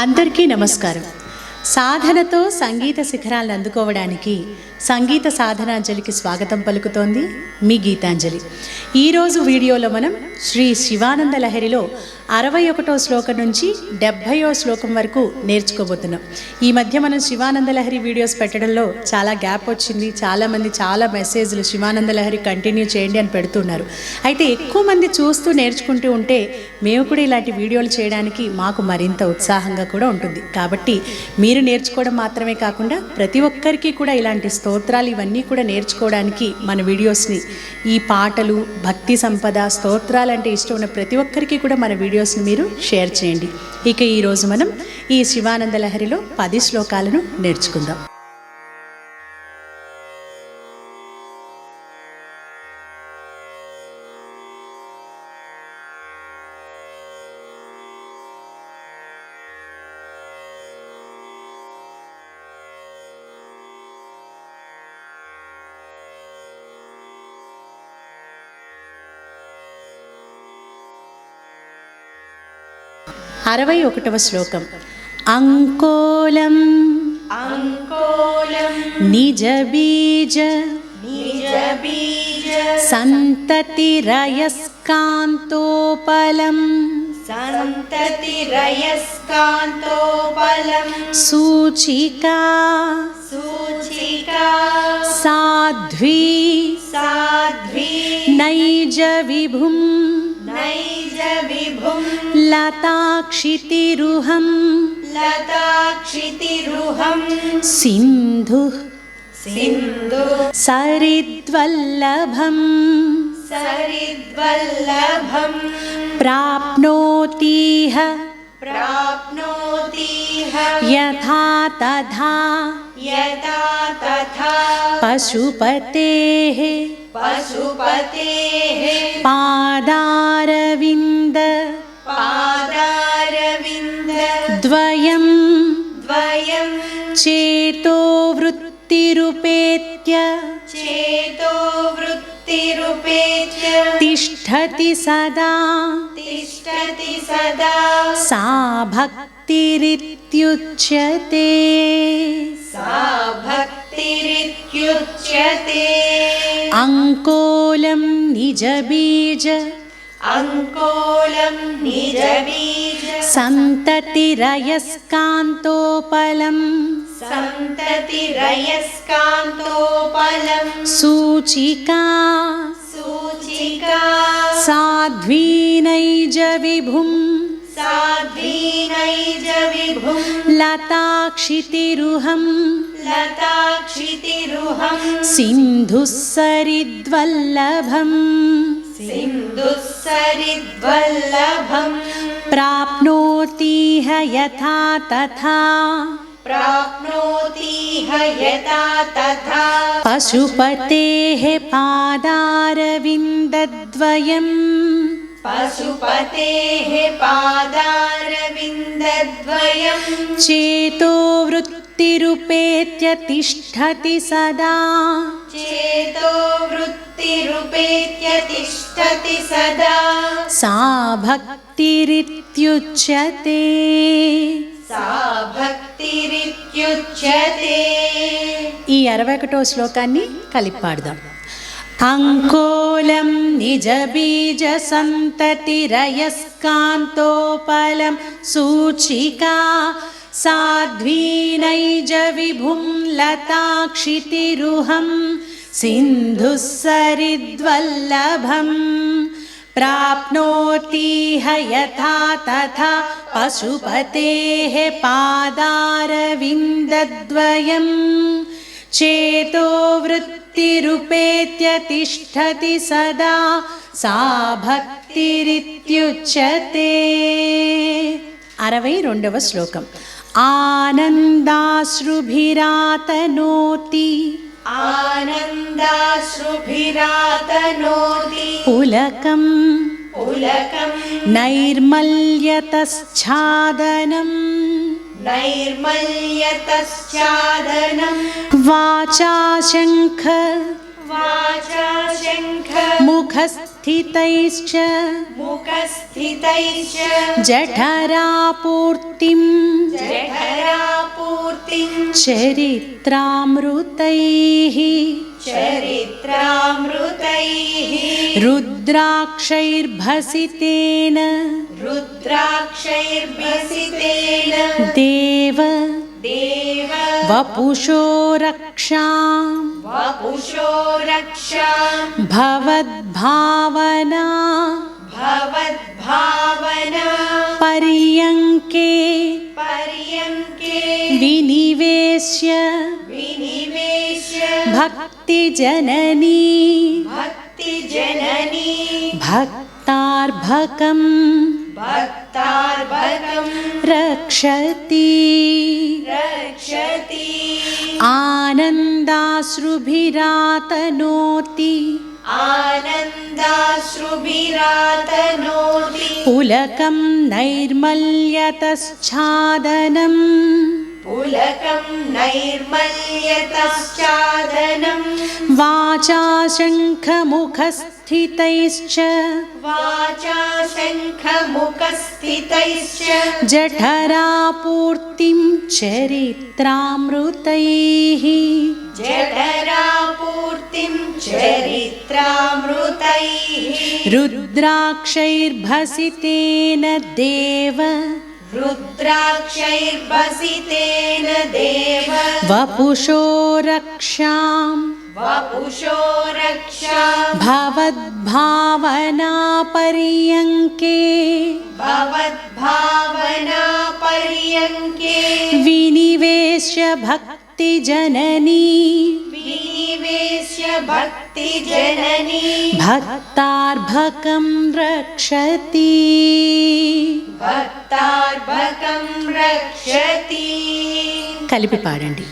అందరికీ నమస్కారం. సాధనతో సంగీత శిఖరాలను అందుకోవడానికి సంగీత సాధనాంజలికి స్వాగతం పలుకుతోంది మీ గీతాంజలి. ఈరోజు వీడియోలో మనం శ్రీ శివానంద లహరిలో అరవై ఒకటో శ్లోకం నుంచి డెబ్భయో శ్లోకం వరకు నేర్చుకోబోతున్నాం. ఈ మధ్య మనం శివానంద లహరి వీడియోస్ పెట్టడంలో చాలా గ్యాప్ వచ్చింది. చాలామంది చాలా మెసేజ్లు శివానంద లహరి కంటిన్యూ చేయండి అని పెడుతున్నారు. అయితే ఎక్కువ మంది చూస్తూ నేర్చుకుంటూ ఉంటే మేము కూడా ఇలాంటి వీడియోలు చేయడానికి మాకు మరింత ఉత్సాహంగా కూడా ఉంటుంది. కాబట్టి మీరు నేర్చుకోవడం మాత్రమే కాకుండా ప్రతి ఒక్కరికి కూడా ఇలాంటి స్తోత్రాలు ఇవన్నీ కూడా నేర్చుకోవడానికి మన వీడియోస్ని ఈ పాటలు భక్తి సంపద స్తోత్రాలు అంటే ఇష్టం ఉన్న ప్రతి ఒక్కరికి కూడా మన వీడియోస్ని మీరు షేర్ చేయండి. ఇక ఈరోజు మనం ఈ శివానంద లహరిలో పది శ్లోకాలను నేర్చుకుందాం. అరవై ఒకటవ శ్లోకం అంకోలం అంకోలం నిజ బీజ सन्ततिरयस्कान्तोपलम् सन्ततिरयस्कान्तोपलं सूचिका सूचिका साध्वी साध्वी नैज विभुम् लताक्षितिरुहं लताक्षितिरुहं सिन्धुः। सिन्धु। सरिद्वल्लभम्। सरिद्वल्लभं प्राप्नोतीह। प्राप्नोतीह। यथा तथा। यथा तथा। पशुपतेः। पशुपतेः। पादारविन्द। न्द द्वयं द्वयं चेतो वृत्तिरुपेत्य चेतो वृत्तिरुपेत्य। तिष्ठति सदा। तिष्ठति सदा। सा भक्तिरित्युच्यते। सा भक्तिरित्युच्यते। अङ्कोलं निजबीज। अङ्कोलं निजबीज। सन्ततिरयस्कान्तोपलम्। सन्ततिरयस्कान्तोपलम्। सूचिका। सूचिका। साध्वीनैज विभुम् साध्वीनैजविभुं साध्वीनैजविभुं लताक्षितिरुहम्। लताक्षितिरुहम्। सिन्धुः सरिद्वल्लभम्। सिन्धुसरिद्वल्लभम्। प्राप्नोतीह यथा तथा। प्राप्नोतीह यथा तथा। पशुपतेः पादारविन्दद्वयम्। पशुपतेः पादारविन्दद्वयम्। चेतो వృత్తిరుపేత్య తిష్టతి సదా చేతో వృత్తిరుపేత్య తిష్టతి సదా సా భక్తిరిత్యుచ్యతే సా భక్తిరిత్యుచ్యతే ఈ అరవై ఒకటో శ్లోకాన్ని కలిపాడుదాం. అంకోలం నిజ బీజ సంతతి రయస్కాంతోపలం సూచికా साध्वीनैज विभुं लताक्षितिरुहं सिन्धुः सरिद्वल्लभम् प्राप्नोति यथा तथा पशुपतेः पादारविन्दद्वयम् चेतो वृत्तिरुपेत्यतिष्ठति सदा सा भक्तिरित्युच्यते अरवै श्लोकम् आनन्दाश्रुभिरातनोति आनन्दाश्रुभिरातनोति पुलकं पुलकं नैर्मल्यतश्छादनम् नैर्मल्यतश्चादनं वाचा शङ्ख वाचा शङ्ख मुखस् मुखस्थितैश्च मुखस्थितैश्च। जठरापूर्तिं जठरापूर्तिं चरित्रामृतैः चरित्रामृतैः। रुद्राक्षैर्भसितेन रुद्राक्षैर्भसितेन। देव देव। वपुषो रक्षां वपुषो रक्षां भवद्भावना भवद्भावना। पर्यङ्के। पर्यङ्के। विनिवेश्य। विनिवेश्य। भक्तिजननी। भक्तिजननी। भक्तार्भकं भक्तार्भकं रक्षति। रक्षति। आनन्दाश्रुभिरातनोति। आनन्दाश्रुभिरातनोति पुलकं नैर्मल्यतश्चादनम् पुलकं नैर्मल्यतश्चादनं वाचा शङ्खमुखस्थितैश्च वाचा शङ्खमुखस्थितैश्च जठरापूर्तिं चरित्रामृतैः। जठरापूर्तिं चरित्रामृतैः। रुद्राक्षैर्भसितेन देव। रुद्राक्षैर्भसितेन देव। वपुषो रक्षां वपुषो रक्षा भवद्भावना पर्यङ्के भवद्भावना पर्यङ्के विनिवेश्य भक्तिजननी विनिवेश्य भक्तिजननी भक्तार्भकं रक्षति भक्तार्भकं रक्षति కలిపి పాడండి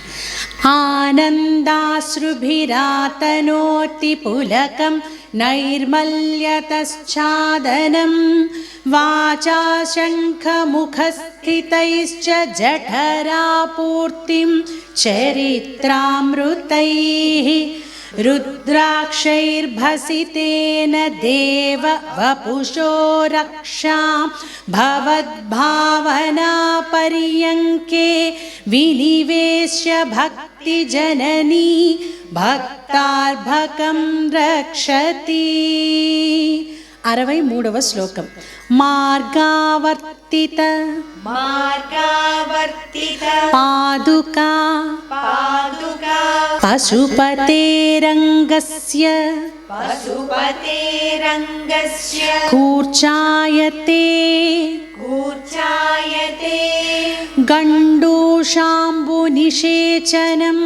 आनन्दाश्रुभिरातनोति पुलकं नैर्मल्यतश्चादनं वाचा शङ्खमुखस्थितैश्च जठरापूर्तिं चरित्रामृतैः रुद्राक्षैर्भसितेन देव वपुषो रक्षां भवद्भावना पर्यङ्के विनिवेश्य भक्तिजननी भक्तार्भकं रक्षति అరవై మూడవ శ్లోకం మార్గావర్తిత मार्गावर्तित పాదుకా पादुका పశుపతేరంగస్య पशुपतेरङ्गस्य కూర్చాయతే कूर्चायते गण्डूषाम्बुनिषेचनं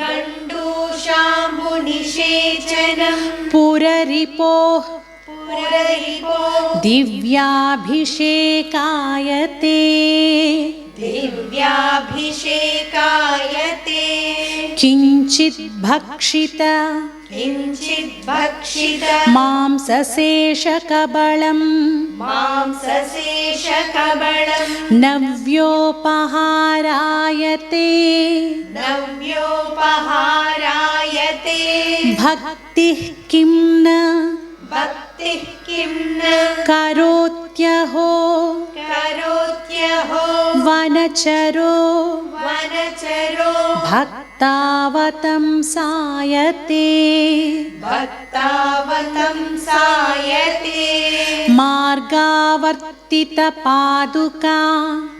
गण्डूशाम्बुनिषेचनं पुररिपोः पुररिपो दिव्याभिषेकायते दिव्याभिषेकायते किञ्चित् भक्षित। किञ्चित् भक्षित। मांसशेषकबलं मांसशेषकबलं नव्योपहारायते नव्योपहारायते भक्तिः किं न। भक्तिः किं न करोत्यहो करोत्यहो वनचरो वनचरो भक्तावतं सायते भक्तावतं सायते मार्गावर्तितपादुका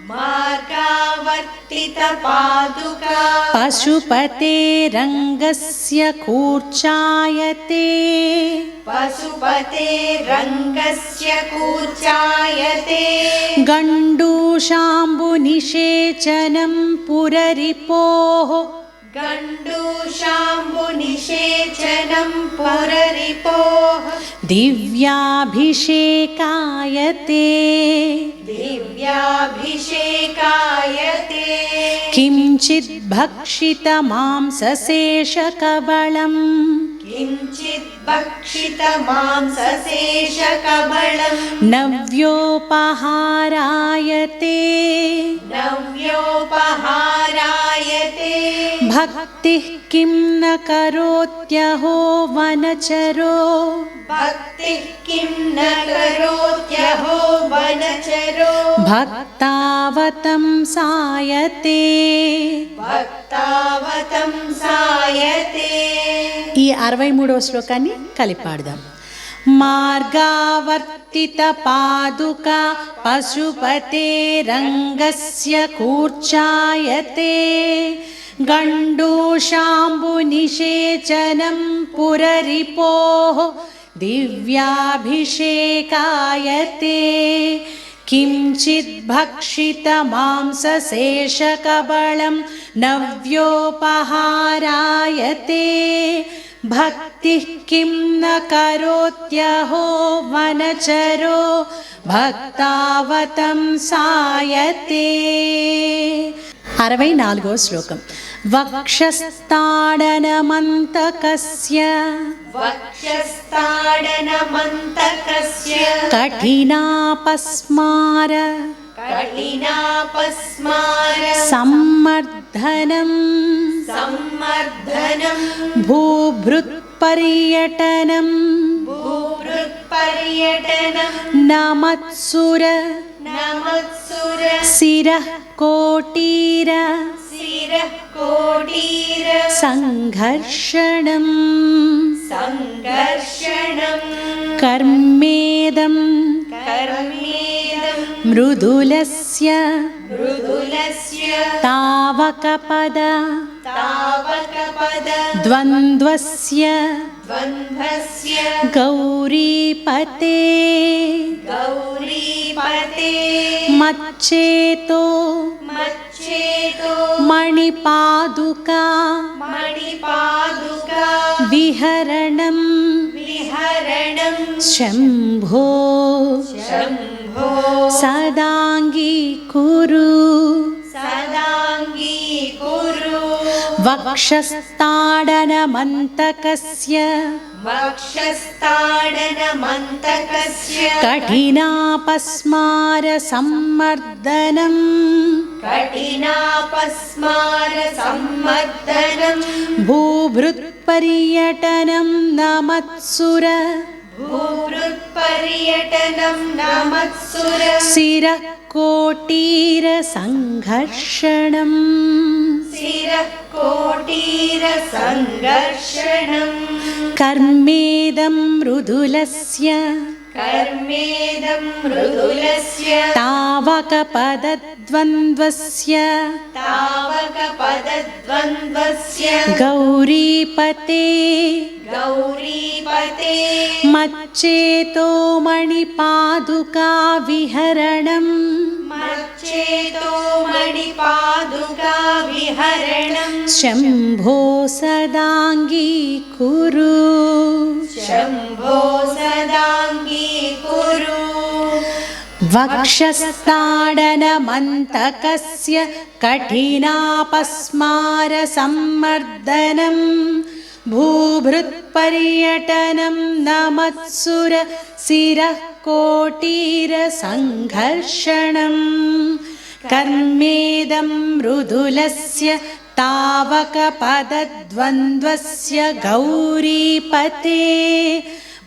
मार्गावर्तितपादुका। पशुपतेरङ्गस्य कूर्चायते। पशुपते रङ्गस्य कूर्चायते। गण्डूषाम्बुनिषेचनं पुररिपोः गण्डूशाम्बुनिषेचनं पुररिपोः। दिव्याभिषेकायते दिव्याभिषेकायते किञ्चित् भक्षितमांसशेषकबलम् किञ्चित् भक्षितमांसशेषकबलं नव्योपहारायते। नव्योपहारायते। भक्तिः किं न करोत्यहो वनचरो। भक्तिः किं न करोत्यहो वनचरो भक्तावतं सायते भक्तावतं सायते ఈ అరవై మూడవ శ్లోకాన్ని కలిపి పాడదాం మార్గావర్తిత పాదుక పశుపతే రంగస్య కూర్చాయతే గండూషాంబునిషేచనం పురరిపోः दिव्याभिषेकायते किञ्चिद्भक्षितमांसशेषकबलं नव्योपहारायते भक्तिः किं न करोत्यहो वनचरो भक्तावतं सायते అరవై నాలుగో శ్లోకం वक्षस्ताडनमन्तकस्य वक्षस्ताडनमन्तकस्य कठिनापस्मार कठिनापस्मार सम्मर्दनं सम्मर्दनं भूभृत्पर्यटनं भूभृत्पर्यटनं नमत्सुर नमत्सुर शिरः कोटीर शिरः सङ्घर्षणम् सङ्घर्षणं कर्मेदम् कर्मेद मृदुलस्य मृदुलस्य तावकपद तावकपद द्वन्द्वस्य द्वन्द्वस्य गौरीपते गौरीपते मच्चेतो मच्चेतो मणिपा पादुका मणिपादुका। विहरणं विहरणं शम्भो। शम्भो। सदाङ्गी कुरु वक्षस्ताडनमन्तकस्य वक्षस्ताडनमन्तकस्य कठिनापस्मारसम्मर्दनम् कठिनापस्मारसम्मर्दनम् भूभृत्पर्यटनं न मत्सुर भूभृत्पर्यटनं नमत्सुर शिरः कोटीरसङ्घर्षणम् शिरः कोटीरसङ्घर्षणम् कर्मेदं मृदुलस्य कर्मेदं मृदुलस्य तावकपदत् द्वन्द्वस्य तावकपदद्वन्द्वस्य। गौरीपते। गौरीपते। मच्चेतो मणिपादुका विहरणम्। मच्चेतो मणिपादुका विहरणं शम्भो सदाङ्गी कुरु। शम्भो सदाङ्गी कुरु। वक्षस्थाडनमन्तकस्य कठिनापस्मारसम्मर्दनं भूभृत्पर्यटनं नमत्सुर शिरः कोटीरसङ्घर्षणं कर्मेदं मृदुलस्य तावकपदद्वन्द्वस्य गौरीपते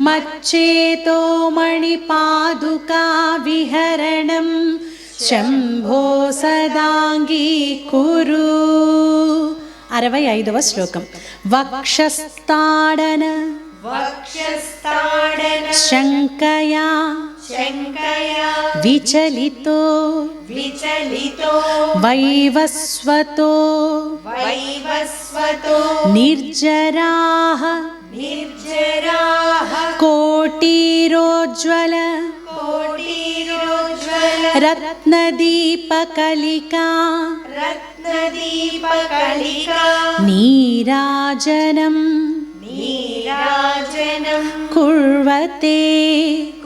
मच्चेतो मणिपादुका विहरणं शम्भो सदाङ्गीकुरु अरवै ऐदव श्लोकं वक्षस्ताडन वक्षस्ताडन शङ्कया शङ्कया विचलितो विचलितो वैवस्वतो वैवस्वतो निर्जराः निर्जरा। कोटिरोज्ज्वल। रत्नदीपकलिका। रत्नदीपकलिका। नीराजनं नीराजनं कुर्वते।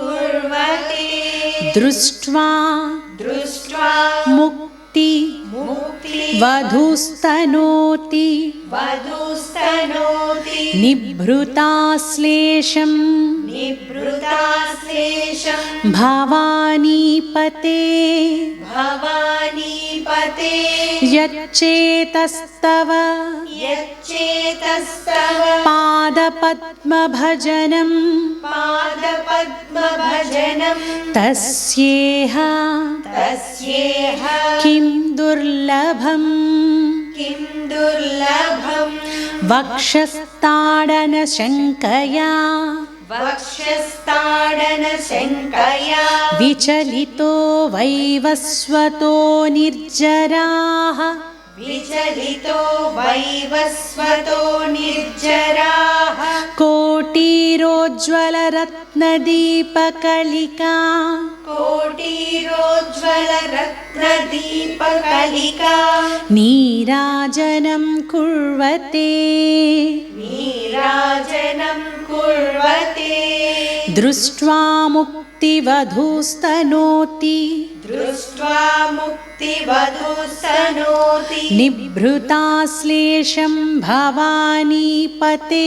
कुर्वते। दृष्ट्वा। दृष्ट्वा। मुक्ति। वधुस्तनोति। वधुस्तनोति। निभृताश्लेषं निभृताश्लेषं भवानीपते। भवानीपते। यच्चेतस्तव। यच्चेतस्तव। पादपद्मभजनं पादपद्मभजनं तस्येह। तस्येह। किं दुर्लभम् किं दुर्लभम् वक्षस्ताडनशङ्कया वक्षस्ताडनशङ्कया विचलितो वैवस्वतो निर्जराः विचलितो वैवस्वतो निर्जराः कोटिरोज्ज्वलरत्नदीपकलिका कोटिरोज्ज्वलरत्नदीपकलिका नीराजनं कुर्वते नीराजनं कुर्वते दृष्ट्वा मुक्तिवधूस्तनोति। दृष्ट्वा मुक्तिवधूस्तनोति। निभृताश्लेषं भवानीपते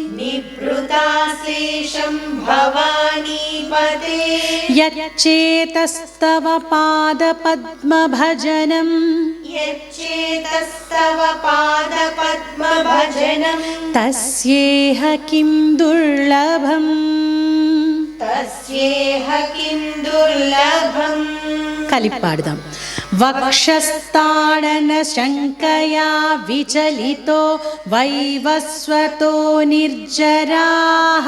निभृताश्लेषं भवानीपते यच्चेतस्तव पादपद्मभजनं यच्चेतस्तव पादपद्मभजनं तस्येह किं दुर्लभम्। दुर्लभम् కలిపి పాడదాం వక్షస్థాడన శంకయా విచలితో వైవస్వతో నిర్జరాः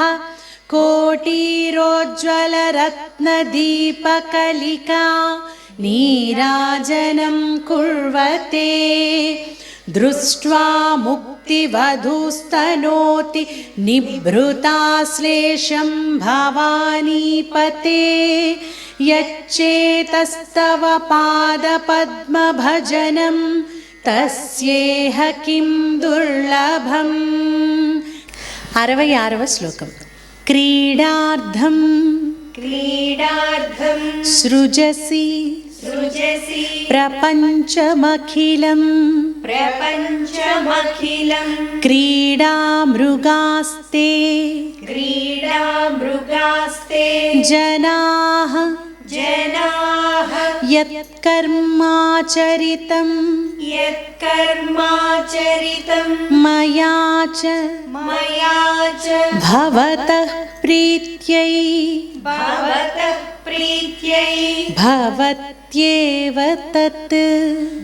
कोटिरोज्ज्वलरत्नदीपकलिका नीराजनं कुर्वते दृष्ट्वा वेत्ति वधूस्तनोति निभृताश्लेषं भवानीपते यच्चेतस्तव पादपद्मभजनं तस्येह किं दुर्लभम् अरवै आरव श्लोकं क्रीडार्थं क्रीडार्थं सृजसि प्रपञ्चमखिलम् प्रपञ्चमखिलम्। क्रीडामृगास्ते। क्रीडामृगास्ते। जनाः। जनाः। यत्कर्माचरितं यत्कर्माचरितं मया च। मया च। भवतः प्रीत्यै। भवतः प्रीत्यै। भवत् भवत्येव तत्।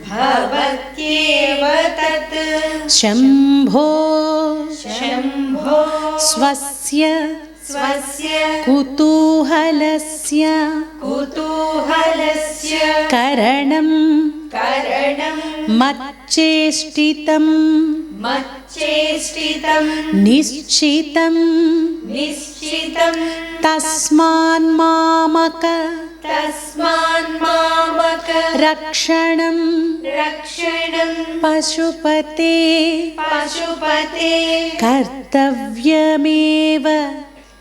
भवत्येव तत्। शम्भो शम्भो स्वस्य स्वस्य कुतूहलस्य कुतूहलस्य करणं करणं मच्चेष्टितं मत् मच्चेष्टितं निश्चितं निश्चितं तस्मान्मामक तस्मान्मामक रक्षणं रक्षणं पशुपते पशुपते कर्तव्यमेव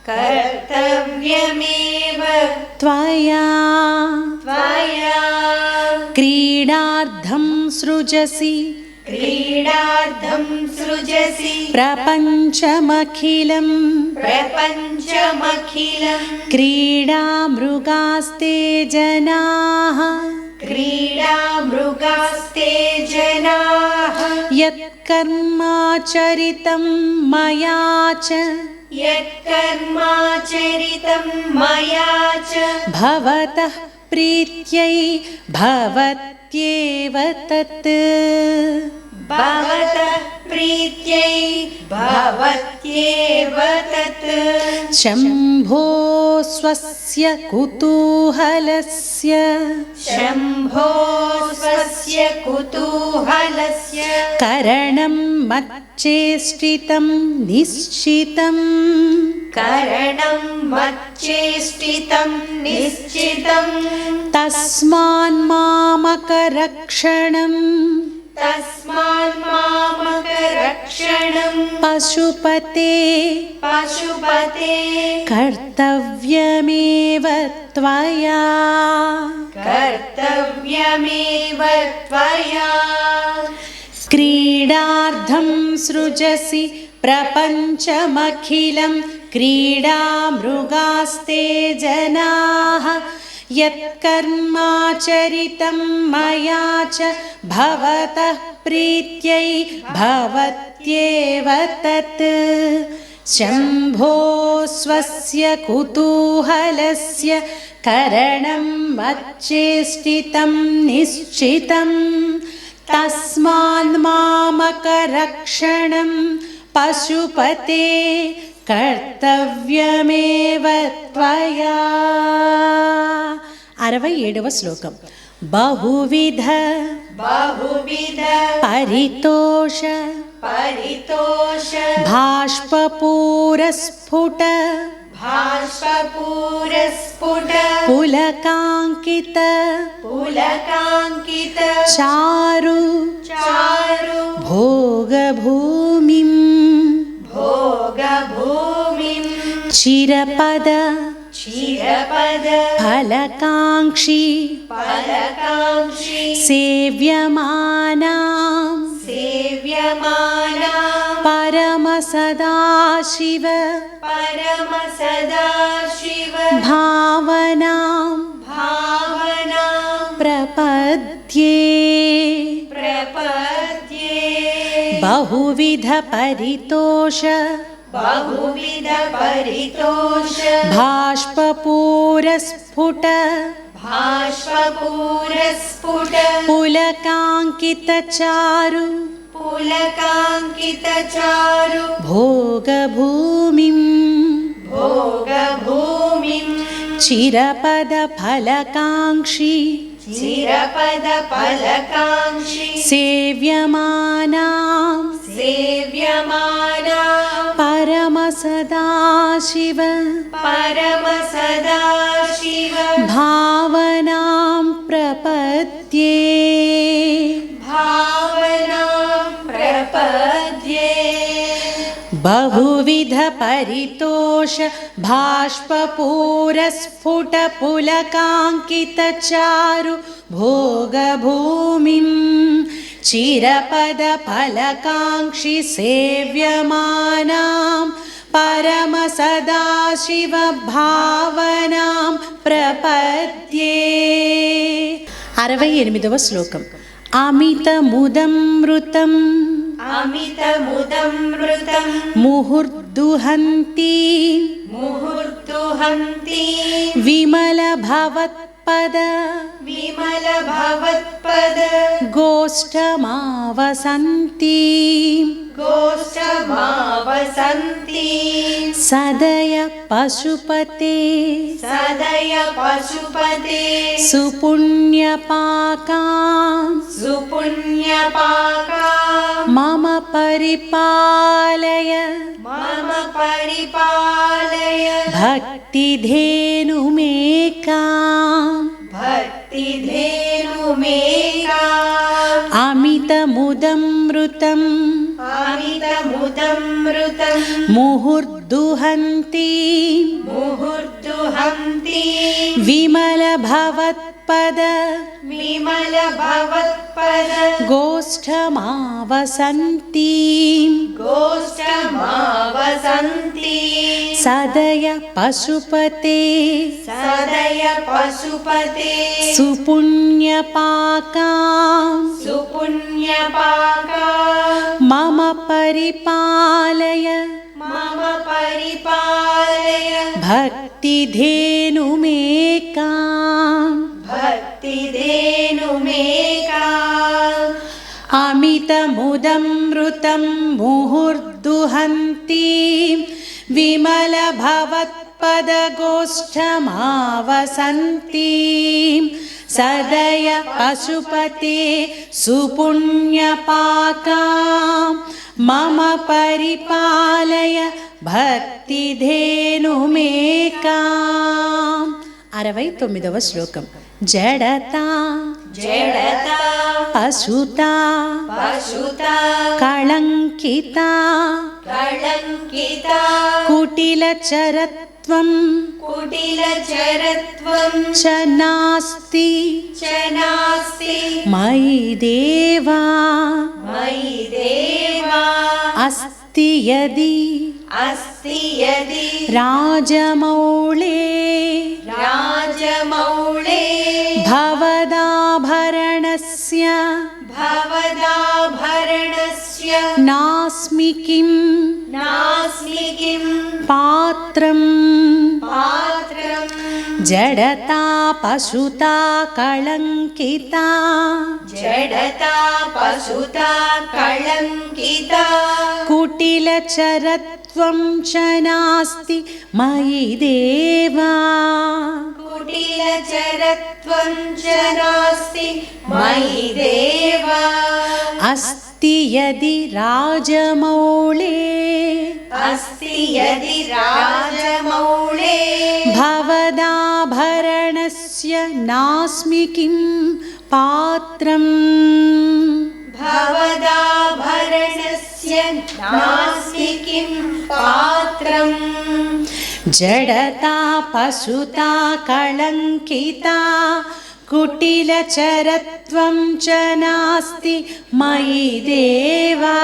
कर्तव्यमेव त्वया त्वया क्रीडार्थं सृजसि क्रीडार्थं सृजसि। प्रपञ्चमखिलं। प्रपञ्चमखिलं। क्रीडामृगास्ते जनाः। क्रीडा मृगास्ते जनाः। यत्कर्माचरितं मया च। यत्कर्माचरितं मया च। भवतः प्रीत्यै भवत्येव तत् भवतः प्रीत्यै भवत्येव तत्। शम्भो स्वस्य कुतूहलस्य। शम्भो स्वस्य कुतूहलस्य। करणं मच्चेष्टितं निश्चितं करणं मच्चेष्टितं निश्चितं तस्मान्मामकरक्षणं तस्मान्मामकरक्षणं पशुपते। पशुपते। कर्तव्यमेव त्वया। कर्तव्यमेव त्वया। क्रीडार्थं सृजसि प्रपञ्चमखिलं। क्रीडामृगास्ते जनाः यत्कर्माचरितं मया च भवतः प्रीत्यै भवत्येव तत्। शम्भो स्वस्य कुतूहलस्य करणं मच्चेष्टितं निश्चितम् तस्मान् मामकरक्षणं पशुपते కర్తవ్యమేవ త్వయా అరవై ఏడవ శ్లోకం బహువిధ बहुविध పరితోష परितोष భాష్పూరస్ఫుట भाष्पपूरस्फुट పులకాంకిత पुलकाङ्कित చారు चारु భోగభూమిం भोगभूमिं चिरपद चिरपद। फलकाङ्क्षी फलकाङ्क्षी। सेव्यमानां सेव्यमाना परमसदाशिव। परमसदाशिव। भावनां भावनां प्रपद्ये। प्रप बहुविध परितोष। बहुविध परितोष। भाष्पूरस्फुट भाष्पपूरस्फुट। पुलकाङ्कितचारु पुलकाङ्कित चारु। भोगभूमिं भोगभूमिं चिरपद फलकाङ्क्षी चिरपदपदकां सेव्यमानां सेव्यमाना परम सदा शिव परमसदा शिव भावनां प्रपत्ये బహువిధ పరితోష భాష్పూరస్ఫుట పులకాంకిత చారు భోగభూమిం చిరపద ఫలకాంక్షి సేవ్యమానాం పరమ సదాశివ భావనాం अमितमुदं मृतं मुहुर्दुहन्ती। मुहुर्दुहन्ती। विमलभवत्। भवत्पद विमल भवत्पद गोष्ठमावसन्ति। गोष्ठमावसन्ति। सदय पशुपते। सदय पशुपते। सुपुण्यपाका सुपुण्यपाका मम परिपालय। मम परिपालय। भक्तिधेनुमेका। ु अमितमुदमृतम्। अमितमुदमृतम्। मुदमृतम् मुहुर् हन्ति विमल भवत्पद विमल भवत्पद गोष्ठमावसन्ति। गोष्ठमावसन्ति। सदय पशुपते। सदय पशुपते। सुपुण्यपाका। सुपुण्यपाका। मम परिपालय। मम परिपालय। भक्ति धेनुमेका भक्ति धेनु मेका अमितमुदमृतं मुहुर्दुहन्ती विमलभवत्पदगोष्ठमावसन्ती सदय पशुपते सुपुण्यपाका मम परिपालय भक्तिधेनुमेका అరవై తొమ్మిదవ శ్లోకం जडता जडता पशुता पशुता कलङ्किता कलङ्किता कुटिलचरत्वं कुटिलचरत्वं च नास्ति च नास्ति मयि देवा मयि देवा अस्ति यदि अस्ति यदि राजमौळे राजमौळे भवदाभरणस्य भवदाभरणस्य नास्मि किं नास्मि किं पात्रम् पात्रम् जडता पशुता कळङ्किता जडता पशुता कळङ्किता कुटिलचरत्वं च नास्ति मयि देवा। कुटिलचरत्वं च नास्ति मयि देवा। अस्ति यदि राजमौळे। अस्ति यदि राजमौळे भवदाभरणस्य नास्मि किं पात्रम्? भवदाभरणस्य नास्ति किं पात्रम्? जडता पशुता कळङ्किता कुटिलचरत्वं च नास्ति मयि देवा।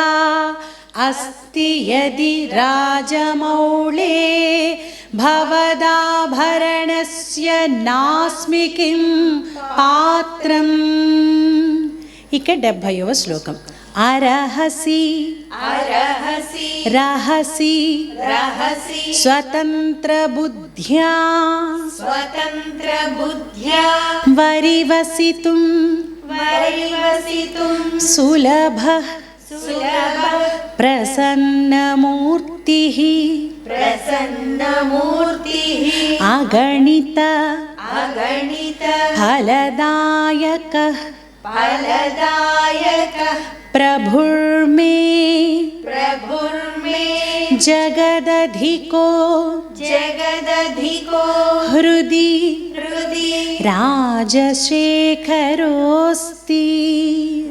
अस्ति यदि राजमौळे భవదాభరణస్య నాస్మి కిం పాత్రం ఇక డెబ్భైవ శ్లోకం అరహసి అరహసి రహసి రహసి స్వతంత్ర బుద్ధ్యా స్వతంత్ర బుద్ధ్యా వరివసితుం వరివసితుం సులభ प्रसन्नमूर्तिः। प्रसन्नमूर्तिः। अगणित। अगणित। फलदायकः। फलदायकः। प्रभुर्मे। प्रभुर्मे। जगदधिको। जगदधिको। हृदि। हृदि। राजशेखरोऽस्ति।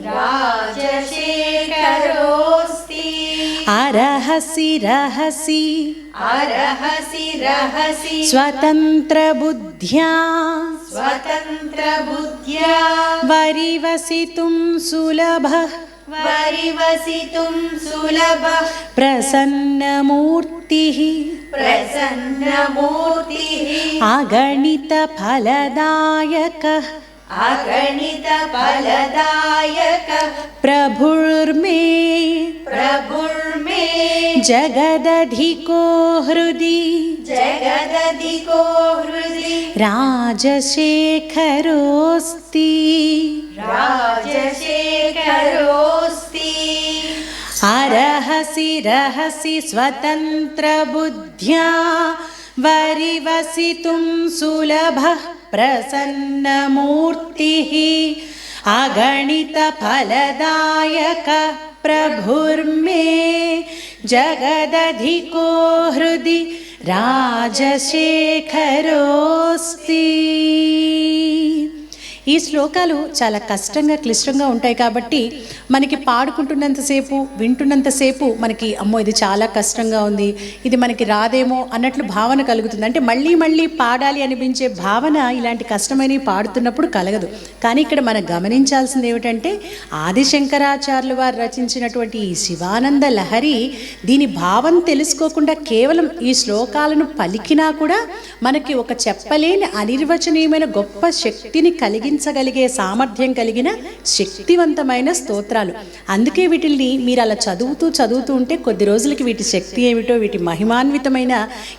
राजशेखरोऽस्ति अरहसि रहसि। अरहसि रहसि। स्वतन्त्रबुद्ध्या। स्वतन्त्रबुद्ध्या। वरिवसितुं सुलभः। वरिवसितुं सुलभः। प्रसन्नमूर्तिः। प्रसन्नमूर्तिः। अगणितफलदायकः। अगणितफलदायक। प्रभुर्मे। प्रभुर्मे। जगदधिको हृदि। जगदधिको हृदि। राजशेखरोऽस्ति। राजशेखरोऽस्ति। अरहसि रहसि स्वतन्त्रबुद्ध्या। वरिवसितुं सुलभः प्रसन्नमूर्तिः अगणितफलदायक प्रभुर्मे जगदधिको हृदि राजशेखरोऽस्ति। ఈ శ్లోకాలు చాలా కష్టంగా క్లిష్టంగా ఉంటాయి కాబట్టి మనకి పాడుకుంటున్నంతసేపు వింటున్నంతసేపు మనకి అమ్మో ఇది చాలా కష్టంగా ఉంది ఇది మనకి రాదేమో అన్నట్లు భావన కలుగుతుంది. అంటే మళ్ళీ మళ్ళీ పాడాలి అనిపించే భావన ఇలాంటి కష్టమైనవి పాడుతున్నప్పుడు కలగదు. కానీ ఇక్కడ మనం గమనించాల్సింది ఏమిటంటే ఆదిశంకరాచార్యులు వారు రచించినటువంటి ఈ శివానంద లహరి దీని భావం తెలుసుకోకుండా కేవలం ఈ శ్లోకాలను పలికినా కూడా మనకి ఒక చెప్పలేని అనిర్వచనీయమైన గొప్ప శక్తిని కలిగి కలిగించగలిగే సామర్థ్యం కలిగిన శక్తివంతమైన స్తోత్రాలు. అందుకే వీటిల్ని మీరు అలా చదువుతూ చదువుతూ ఉంటే కొద్ది రోజులకి వీటి శక్తి ఏమిటో వీటి మహిమాన్వితమైన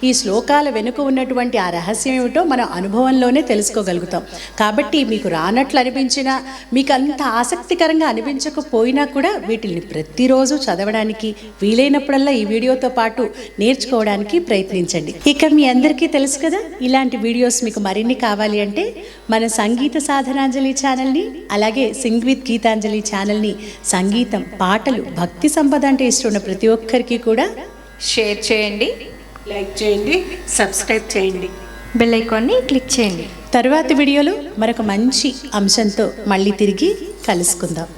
ఈ శ్లోకాల వెనుక ఉన్నటువంటి ఆ రహస్యం ఏమిటో మన అనుభవంలోనే తెలుసుకోగలుగుతాం. కాబట్టి మీకు రానట్లు అనిపించినా మీకు అంత ఆసక్తికరంగా అనిపించకపోయినా కూడా వీటిని ప్రతిరోజు చదవడానికి వీలైనప్పుడల్లా ఈ వీడియోతో పాటు నేర్చుకోవడానికి ప్రయత్నించండి. ఇక మీ అందరికీ తెలుసు కదా ఇలాంటి వీడియోస్ మీకు మరిన్ని కావాలి అంటే మన సంగీత సాధనాంజలి ఛానల్ని అలాగే సింగ్ విత్ గీతాంజలి ఛానల్ని సంగీతం పాటలు భక్తి సంపద అంటే ఇష్టం ఉన్న ప్రతి ఒక్కరికి కూడా షేర్ చేయండి. లైక్ చేయండి సబ్స్క్రైబ్ చేయండి. బెల్ ఐకాన్ని క్లిక్ చేయండి. తరువాతి వీడియోలో మరొక మంచి అంశంతో మళ్ళీ తిరిగి కలుసుకుందాం.